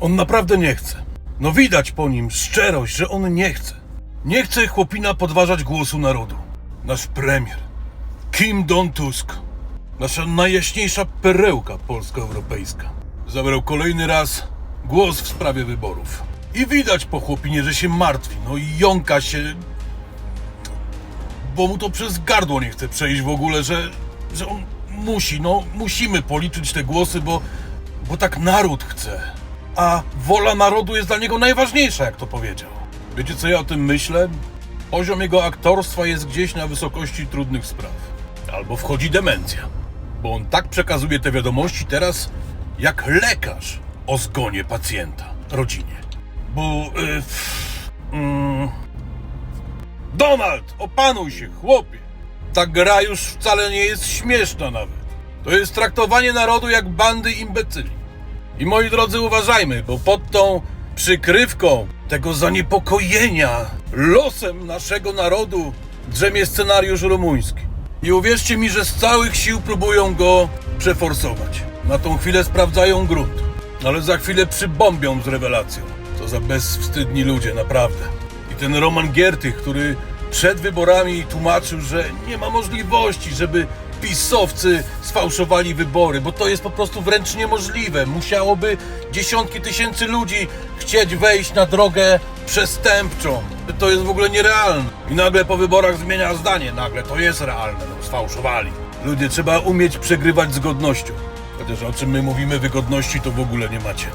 On naprawdę nie chce. No widać po nim szczerość, że on nie chce. Nie chce chłopina podważać głosu narodu. Nasz premier, Kim Don Tusk, nasza najjaśniejsza perełka polsko-europejska, zabrał kolejny raz głos w sprawie wyborów. I widać po chłopinie, że się martwi, no i jąka się, bo mu to przez gardło nie chce przejść w ogóle, że, że on musi, no musimy policzyć te głosy, bo, bo tak naród chce. A wola narodu jest dla niego najważniejsza, jak to powiedział. Wiecie co ja o tym myślę? Poziom jego aktorstwa jest gdzieś na wysokości trudnych spraw. Albo wchodzi demencja. Bo on tak przekazuje te wiadomości teraz, jak lekarz o zgonie pacjenta, rodzinie. Bo... Yy, Donald, opanuj się, chłopie. Ta gra już wcale nie jest śmieszna nawet. To jest traktowanie narodu jak bandy imbecyli. I moi drodzy, uważajmy, bo pod tą przykrywką tego zaniepokojenia losem naszego narodu drzemie scenariusz rumuński. I uwierzcie mi, że z całych sił próbują go przeforsować. Na tą chwilę sprawdzają grunt, ale za chwilę przybombią z rewelacją. Co za bezwstydni ludzie, naprawdę. I ten Roman Giertych, który przed wyborami tłumaczył, że nie ma możliwości, żeby pisowcy sfałszowali wybory, bo to jest po prostu wręcz niemożliwe. Musiałoby dziesiątki tysięcy ludzi chcieć wejść na drogę przestępczą. To jest w ogóle nierealne. I nagle po wyborach zmienia zdanie. Nagle to jest realne. No, sfałszowali. Ludzie, trzeba umieć przegrywać z godnością. Chociaż o czym my mówimy wygodności, to w ogóle nie macie.